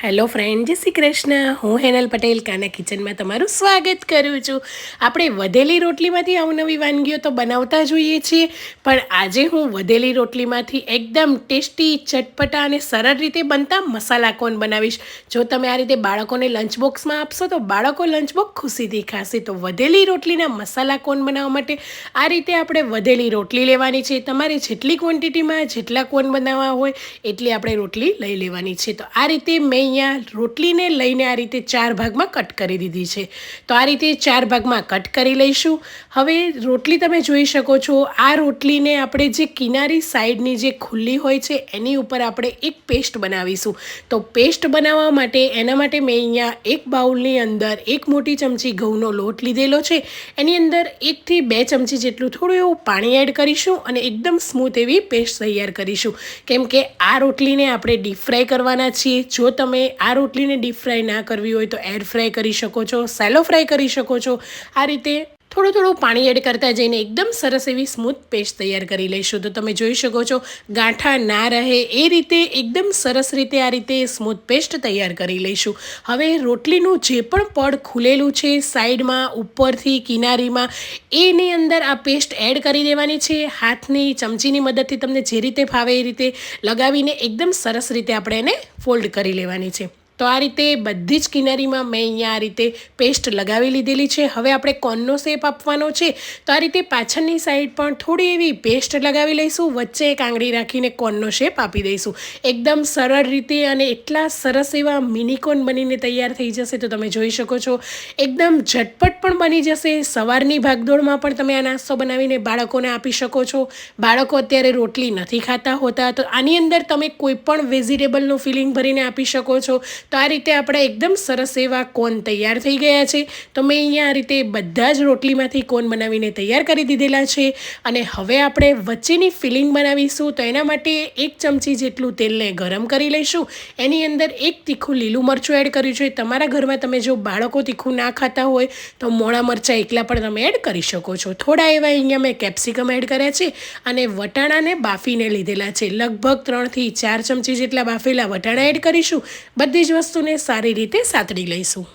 Hello friend, જય શ્રી કૃષ્ણ. હું હેનલ પટેલ, કાના કિચનમાં તમારું સ્વાગત કરું છું. આપણે વધેલી રોટલીમાંથી અવનવી વાનગીઓ તો બનાવતા જોઈએ છીએ, પણ આજે હું વધેલી રોટલીમાંથી એકદમ ટેસ્ટી, ચટપટા અને સરળ રીતે બનતા મસાલા કોન બનાવીશ. જો તમે આ રીતે બાળકોને લંચ બોક્સમાં આપશો, તો બાળકો લંચ બોક્સ ખુશીથી ખાશે. તો વધેલી રોટલીના મસાલા કોન બનાવવા માટે આ રીતે આપણે વધેલી રોટલી લેવાની છે. તમારે જેટલી ક્વોન્ટિટીમાં જેટલા કોન બનાવવા હોય, એટલી આપણે રોટલી લઈ લેવાની છે. તો આ રીતે મેં અહીંયા રોટલીને લઈને આ રીતે ચાર ભાગમાં કટ કરી દીધી છે. તો આ રીતે ચાર ભાગમાં કટ કરી લઈશું. હવે રોટલી તમે જોઈ શકો છો, આ રોટલીને આપણે જે કિનારી સાઈડની જે ખુલ્લી હોય છે, એની ઉપર આપણે એક પેસ્ટ બનાવીશું. તો પેસ્ટ બનાવવા માટે એના માટે મેં અહીંયા એક બાઉલની અંદર એક મોટી ચમચી ઘઉંનો લોટ લીધેલો છે. એની અંદર એકથી બે ચમચી જેટલું થોડું એવું પાણી એડ કરીશું અને એકદમ સ્મૂથ એવી પેસ્ટ તૈયાર કરીશું. કેમ કે આ રોટલીને આપણે ડીપ ફ્રાય કરવાના છીએ. જો તમે તમે આ રોટલીને ડીપ ફ્રાય ના કરવી હોય તો એર ફ્રાય કરી શકો છો સેલો ફ્રાય કરી શકો છો. આ રીતે થોડું થોડું પાણી એડ કરતા જઈને એકદમ સરસ એવી સ્મૂથ પેસ્ટ તૈયાર કરી લઈશું. તો તમે જોઈ શકો છો, ગાંઠા ના રહે એ રીતે એકદમ સરસ રીતે આ રીતે સ્મૂથ પેસ્ટ તૈયાર કરી લઈશું. હવે રોટલીનું જે પણ પડ ખુલેલું છે સાઈડમાં, ઉપરથી, કિનારીમાં, એની અંદર આ પેસ્ટ એડ કરી દેવાની છે. હાથની, ચમચીની મદદથી તમને જે રીતે ફાવે એ રીતે લગાવીને એકદમ સરસ રીતે આપણે એને ફોલ્ડ કરી લેવાની છે. તો આ રીતે બધી જ કિનારીમાં મેં અહીંયા આ રીતે પેસ્ટ લગાવી લીધેલી છે. હવે આપણે કોનનો શેપ આપવાનો છે. તો આ રીતે પાછળની સાઈડ પણ થોડી એવી પેસ્ટ લગાવી લઈશું. વચ્ચે એક આંગળી રાખીને કોનનો શેપ આપી દઈશું. એકદમ સરળ રીતે અને એટલા સરસ એવા મિનિકોન બનીને તૈયાર થઈ જશે તો તમે જોઈ શકો છો. એકદમ ઝટપટ પણ બની જશે. સવારની ભાગદોડમાં પણ તમે આ નાસ્તો બનાવીને બાળકોને આપી શકો છો. બાળકો અત્યારે રોટલી નથી ખાતા હોતા. તો આની અંદર તમે કોઈ પણ વેજીટેબલનું ફિલિંગ ભરીને આપી શકો છો. તો આ રીતે આપણે એકદમ સરસ એવા કોન તૈયાર થઈ ગયા છે. તો મેં અહીંયા આ રીતે બધા જ રોટલીમાંથી કોન બનાવીને તૈયાર કરી દીધેલા છે. અને હવે આપણે વચ્ચેની ફિલિંગ બનાવીશું. તો એના માટે એક ચમચી જેટલું તેલને ગરમ કરી લઈશું. એની અંદર એક તીખું લીલું મરચું એડ કર્યું છે. તમારા ઘરમાં તમે જો બાળકો તીખું ના ખાતા હોય, તો મોળા મરચાં એકલા પણ તમે એડ કરી શકો છો. થોડા એવા અહીંયા મેં કેપ્સિકમ એડ કર્યા છે અને વટાણાને બાફીને લીધેલા છે. લગભગ ત્રણથી ચાર ચમચી જેટલા બાફેલા વટાણા એડ કરીશું. બધી જ વસ્તુને સારી રીતે સાતડી લઈશું.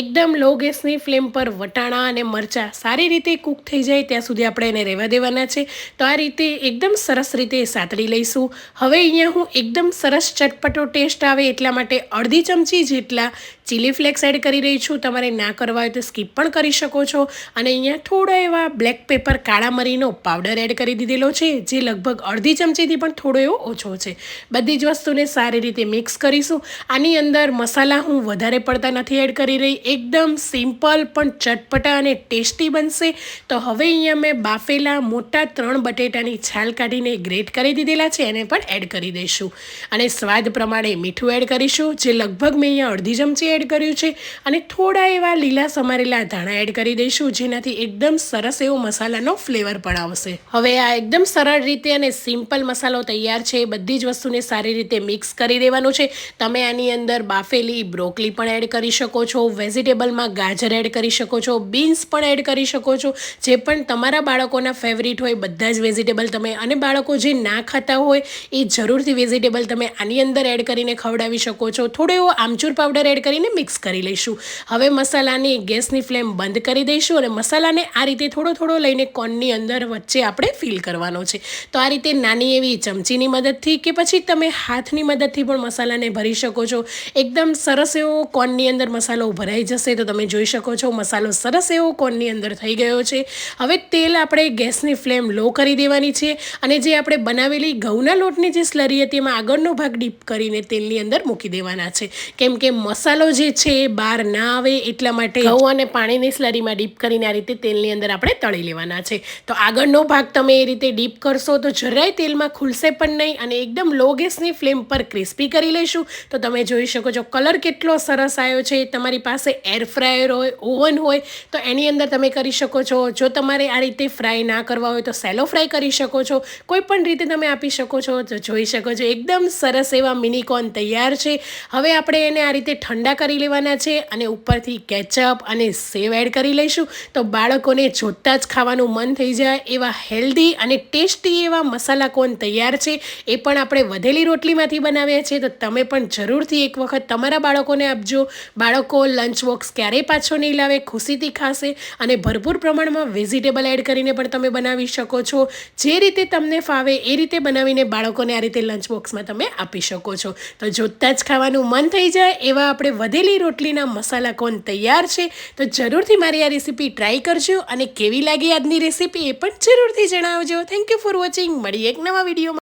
એકદમ લો ગેસની ફ્લેમ પર વટાણા અને મરચાં સારી રીતે કૂક થઈ જાય ત્યાં સુધી આપણે એને રહેવા દેવાના છે. તો આ રીતે એકદમ સરસ રીતે સાતડી લઈશું. હવે અહીંયા હું એકદમ સરસ ચટપટો ટેસ્ટ આવે એટલા માટે અડધી ચમચી જેટલા ચીલી ફ્લેક્સ એડ કરી રહી છું. તમારે ના કરવા હોય તો સ્કીપ પણ કરી શકો છો. અને અહીંયા થોડા એવા બ્લેક પેપર કાળા મરીનો પાવડર એડ કરી દીધેલો છે, જે લગભગ અડધી ચમચીથી પણ થોડો એવો ઓછો છે. બધી જ વસ્તુને સારી રીતે મિક્સ કરીશું. આની અંદર મસાલા હું વધારે પડતા નથી એડ કરી રહી. એકદમ સિમ્પલ પણ ચટપટા અને ટેસ્ટી બનશે. તો હવે અહીંયા મેં બાફેલા મોટા ત્રણ બટેટાની છાલ કાઢીને ગ્રેટ કરી દીધેલા છે, એને પણ એડ કરી દઈશું. અને સ્વાદ પ્રમાણે મીઠું એડ કરીશું, જે લગભગ મેં અહીંયા અડધી ચમચી કર્યું છે અને થોડા એવા લીલા સમારેલા ધાણા એડ કરી દઈશું, જેનાથી એકદમ સરસ એવો મસાલાનો ફ્લેવર પણ આવશે. હવે આ એકદમ સરળ રીતે અને સિમ્પલ મસાલો તૈયાર છે બધી જ વસ્તુને સારી રીતે મિક્સ કરી દેવાનું છે. તમે આની અંદર બાફેલી બ્રોકલી પણ એડ કરી શકો છો, વેજીટેબલમાં ગાજર એડ કરી શકો છો, બીન્સ પણ એડ કરી શકો છો. જે પણ તમારા બાળકોના ફેવરિટ હોય, બધા જ વેજીટેબલ તમે અને બાળકો જે ના ખાતા હોય, એ જરૂરથી વેજીટેબલ તમે આની અંદર એડ કરીને ખવડાવી શકો છો. થોડો એવો આમચૂર પાવડર એડ કરીને મિક્સ કરી લઈશું. હવે મસાલાની ગેસની ફ્લેમ બંધ કરી દઈશું અને મસાલાને આ રીતે થોડો થોડો લઈને કોનની અંદર વચ્ચે આપણે ફિલ કરવાનો છે. તો આ રીતે નાની એવી ચમચીની મદદથી કે પછી તમે હાથની મદદથી પણ મસાલાને ભરી શકો છો. એકદમ સરસ એવો કોનની અંદર મસાલો ભરાઈ જશે તો તમે જોઈ શકો છો મસાલો સરસ એવો કોનની અંદર થઈ ગયો છે. હવે તેલ આપણે ગેસની ફ્લેમ લો કરી દેવાની છે અને જે આપણે બનાવેલી ઘઉંના લોટની જે સ્લરી હતી એમાં આગળનો ભાગ ડીપ કરીને તેલની અંદર મૂકી દેવાના છે. કેમ કે મસાલો જે છે એ બહાર ના આવે એટલા માટે ઘઉં અને પાણીની સ્લરીમાં ડીપ કરીને આ રીતે તેલની અંદર આપણે તળી લેવાના છે. તો આગળનો ભાગ તમે એ રીતે ડીપ કરશો તો જરાય તેલમાં ખુલશે પણ નહીં અને એકદમ લો ગેસની ફ્લેમ પર ક્રિસ્પી કરી લઈશું. તો તમે જોઈ શકો છો કલર કેટલો સરસ આવ્યો છે. તમારી પાસે એર ફ્રાયર હોય, ઓવન હોય, તો એની અંદર તમે કરી શકો છો. જો તમારે આ રીતે ફ્રાય ના કરવા હોય તો સેલો ફ્રાય કરી શકો છો. કોઈ પણ રીતે તમે આપી શકો છો તો જોઈ શકો છો. એકદમ સરસ એવા મિનિકોર્ન તૈયાર છે. હવે આપણે એને આ રીતે ઠંડા કરી લેવાના છે અને ઉપરથી કેચઅપ અને સેવ એડ કરી લઈશું. તો બાળકોને જોતાં જ ખાવાનું મન થઈ જાય એવા હેલ્ધી અને ટેસ્ટી એવા મસાલા કોન તૈયાર છે એ પણ આપણે વધેલી રોટલીમાંથી બનાવ્યા છે. તો તમે પણ જરૂરથી એક વખત તમારા બાળકોને આપજો. બાળકો લંચ બોક્સ ક્યારેય પાછો નહીં લાવે, ખુશીથી ખાશે અને ભરપૂર પ્રમાણમાં વેજીટેબલ એડ કરીને પણ તમે બનાવી શકો છો. જે રીતે તમને ફાવે એ રીતે બનાવીને બાળકોને આ રીતે લંચ બોક્સમાં તમે આપી શકો છો. તો જોતાં જ ખાવાનું મન થઈ જાય એવા આપણે વધેલી રોટલીના મસાલા કોન તૈયાર છે? તો જરૂરથી મારી આ રેસીપી ટ્રાય કરજો અને કેવી લાગી આજની રેસીપી એ પણ જરૂરથી જણાવજો. થેન્ક યુ ફોર વોચિંગ મળીએ એક નવા વિડીયોમાં